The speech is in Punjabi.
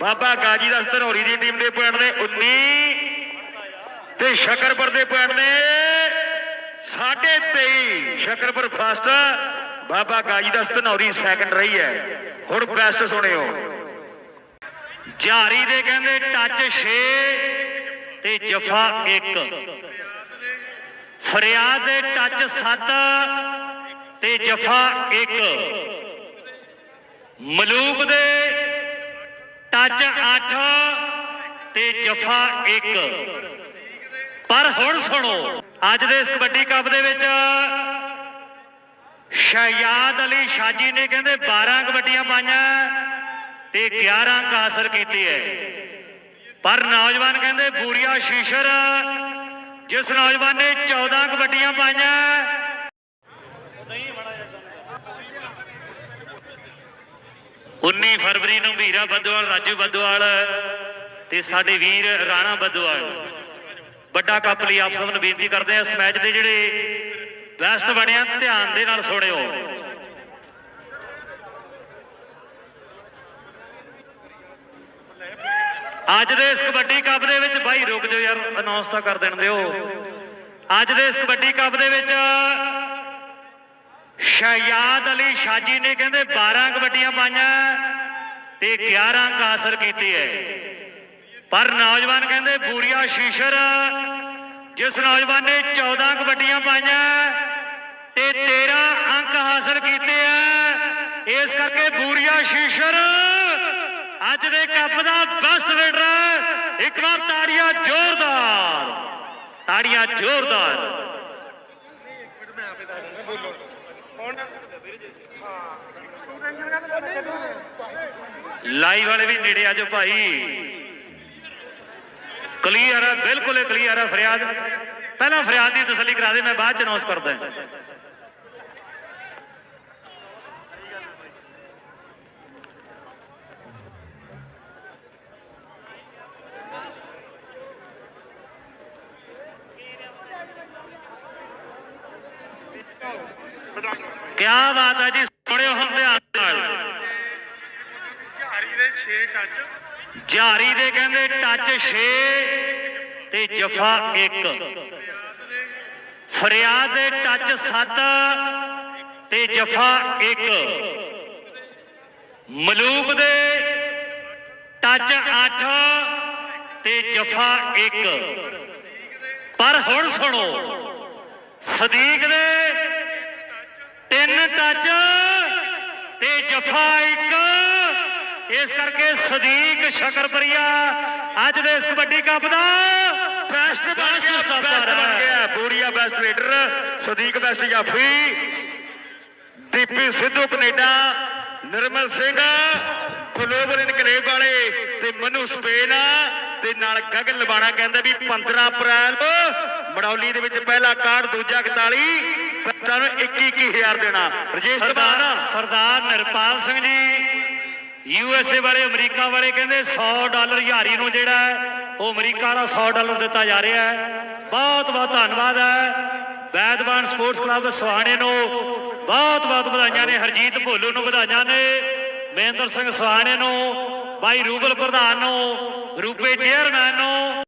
ਬਾਬਾ ਗਾਜੀ ਦਾ ਧਨੌਰੀ ਦੀ ਟੀਮ ਦੇ ਪੁਆਇੰਟ ਨੇ 19 ਤੇ ਸ਼ਕਰਪੁਰ ਦੇ ਪੁਆਇੰਟ ਨੇ 23 ਸ਼ਕਰਪੁਰ ਫਸਟ ਬਾਬਾ ਗਾਜੀ ਦਾ ਧਨੌਰੀ ਸੈਕੰਡ ਰਹੀ ਹੈ। ਹੁਣ ਬੈਸਟ ਸੁਣਿਓ। ਜਾਰੀ ਦੇ ਕਹਿੰਦੇ ਟੱਚ 6 ਤੇ ਜਫਾ 1 ਫਰਿਆਦ ਦੇ ਟੱਚ 7 ਤੇ ਜਫਾ 1 ਮਲੂਕ ਦੇ ਟੱਚ 8 ਤੇ ਜਫਾ 1 ਪਰ ਹੁਣ ਸੁਣੋ, ਅੱਜ ਦੇ ਇਸ ਕਬੱਡੀ ਕੱਪ ਦੇ ਵਿੱਚ ਸ਼ਹਿਯਾਦ ਅਲੀ ਸ਼ਾਜੀ ਨੇ ਕਹਿੰਦੇ 12 ਕਬੱਡੀਆਂ ਪਾਈਆਂ ਤੇ 11 ਅੰਕ ਹਾਸਲ ਕੀਤੇ ਹੈ। ਪਰ ਨੌਜਵਾਨ ਕਹਿੰਦੇ ਬੂਰੀਆ ਸ਼ੀਸ਼ਰ, ਜਿਸ ਨੌਜਵਾਨ ਨੇ 14 ਕਬੱਡੀਆਂ ਪਾਈਆਂ। 19 ਫਰਵਰੀ ਨੂੰ ਵੀਰਾ ਬੱਦੋਵਾਲ ਰਾਜੂ ਬੱਦੋਵਾਲ ਤੇ ਸਾਡੇ ਵੀਰ ਰਾਣਾ ਬੱਦਵਾਲ ਵੱਡਾ ਕੱਪ ਲਈ ਆਪ ਸਭ ਨੂੰ ਬੇਨਤੀ ਕਰਦੇ ਹਾਂ ਇਸ ਮੈਚ ਦੇ ਜਿਹੜੇ ਬੈਸਟ ਬਣਿਆ ਧਿਆਨ ਦੇ ਨਾਲ ਸੁਣਿਓ। ਅੱਜ ਦੇ ਇਸ ਕਬੱਡੀ ਕੱਪ ਦੇ ਵਿੱਚ, ਬਾਈ ਰੁਕ ਜਾਓ ਯਾਰ ਅਨਾਉਂਸ ਤਾਂ ਕਰ ਦੇਣ ਦਿਓ। ਅੱਜ ਦੇ ਇਸ ਕਬੱਡੀ ਕੱਪ ਦੇ ਵਿੱਚ ਸ਼ਹਿਯਾਦ ਅਲੀ ਸ਼ਾਜੀ ਨੇ ਕਹਿੰਦੇ 12 ਕਬੱਡੀਆਂ ਪਾਈਆਂ ਤੇ 11 ਅੰਕ ਹਾਸਲ ਕੀਤੇ ਹੈ ਪਰ ਨੌਜਵਾਨ ਕਹਿੰਦੇ ਬੂਰੀਆ ਸ਼ੀਸ਼ਰ, ਜਿਸ ਨੌਜਵਾਨ ਨੇ 14 ਕਬੱਡੀਆਂ ਪਾਈਆਂ ਤੇ 13 ਅੰਕ ਹਾਸਲ ਕੀਤੇ ਆ ਇਸ ਕਰਕੇ ਬੂਰੀਆ ਸ਼ੀਸ਼ਰ ਅੱਜ ਦੇ ਕੱਪ ਦਾ ਬੈਸਟ ਰੇਡਰ ਇੱਕ ਵਾਰ ਤਾੜੀਆਂ ਜ਼ੋਰਦਾਰ ਤਾੜੀਆਂ ਜ਼ੋਰਦਾਰ। ਲਾਈਵ ਵਾਲੇ ਵੀ ਨੇੜੇ ਆ ਜਾਓ ਭਾਈ। ਕਲੀਅਰ ਹੈ ਬਿਲਕੁਲ ਕਲੀਅਰ ਹੈ ਫਰਿਆਦ। ਪਹਿਲਾਂ ਫਰਿਆਦ ਦੀ ਤਸੱਲੀ ਕਰਾ ਦੇ, ਮੈਂ ਬਾਅਦ ਚ ਅਨਾਉਂਸ ਕਰਦਾ ਕਿਆ ਬਾਤ ਹੈ ਜੀ ਸੁਣਿਓ ਹੁਣ ਧਿਆਨ ਨਾਲ। ਝਾਰੀ ਦੇ 6 ਟੱਚ ਜਾਰੀ ਦੇ ਕਹਿੰਦੇ ਟੱਚ 6 ਤੇ ਜਫਾ 1 ਫਰਿਆਦ ਦੇ ਟੱਚ 7 ਤੇ ਜਫਾ 1 ਮਲੂਕ ਦੇ ਟੱਚ 8 ਤੇ ਜਫਾ 1 ਪਰ ਹੁਣ ਸੁਣੋ ਸਦੀਕ ਦੇ ਤਿੰਨ ਟੱਚ ਤੇ ਜਫਾ 1 ਇਸ ਕਰਕੇ ਸਦੀਕ ਸ਼ਕਰਪਰੀਆ ਅੱਜ ਦੇ ਇਸ ਕਬੱਡੀ ਕੱਪ ਦਾ ਬੈਸਟ ਬੈਸਟ ਬਣ। ਗਿਆ। Buria best raider Sadiq best ਜਾਫੀ Deepi Sidhu Canada Nirmal Singh global enclave ਵਾਲੇ ਤੇ ਮਨੂ ਸਪੇਨ ਤੇ ਨਾਲ ਗਗਨ ਲਵਾਣਾ ਕਹਿੰਦਾ ਵੀ 15 ਅਪ੍ਰੈਲ ਮੜੌਲੀ ਦੇ ਵਿੱਚ ਪਹਿਲਾ ਕਾਰਡ ਦੂਜਾ 41 ਬੱਚਾ ਨੂੰ 21 21000 ਦੇਣਾ। ਰਜੇਸ਼ ਕੁਮਾਰ ਸਰਦਾਰ Nirpal Singh ji U S A ਵਾਲੇ ਅਮਰੀਕਾ ਵਾਲੇ ਕਹਿੰਦੇ 100 ਡਾਲਰ ਹਜ਼ਾਰੀ ਨੂੰ ਜਿਹੜਾ ਉਹ ਅਮਰੀਕਾ ਵਾਲਾ 100 ਡਾਲਰ ਦਿੱਤਾ ਜਾ ਰਿਹਾ ਹੈ। ਬਹੁਤ ਬਹੁਤ ਧੰਨਵਾਦ ਹੈ। ਬੈਦਵਾਨ ਸਪੋਰਟਸ ਕਲੱਬ ਸੁਹਾਣੇ ਨੂੰ ਬਹੁਤ ਬਹੁਤ ਵਧਾਈਆਂ ਨੇ। ਹਰਜੀਤ ਭੋਲੂ ਨੂੰ ਵਧਾਈਆਂ ਨੇ। ਮਹਿੰਦਰ ਸਿੰਘ ਸੁਹਾਣੇ ਨੂੰ ਬਾਈ ਰੂਬਲ ਪ੍ਰਧਾਨ ਨੂੰ ਰੂਪੇ ਚੇਅਰਮੈਨ ਨੂੰ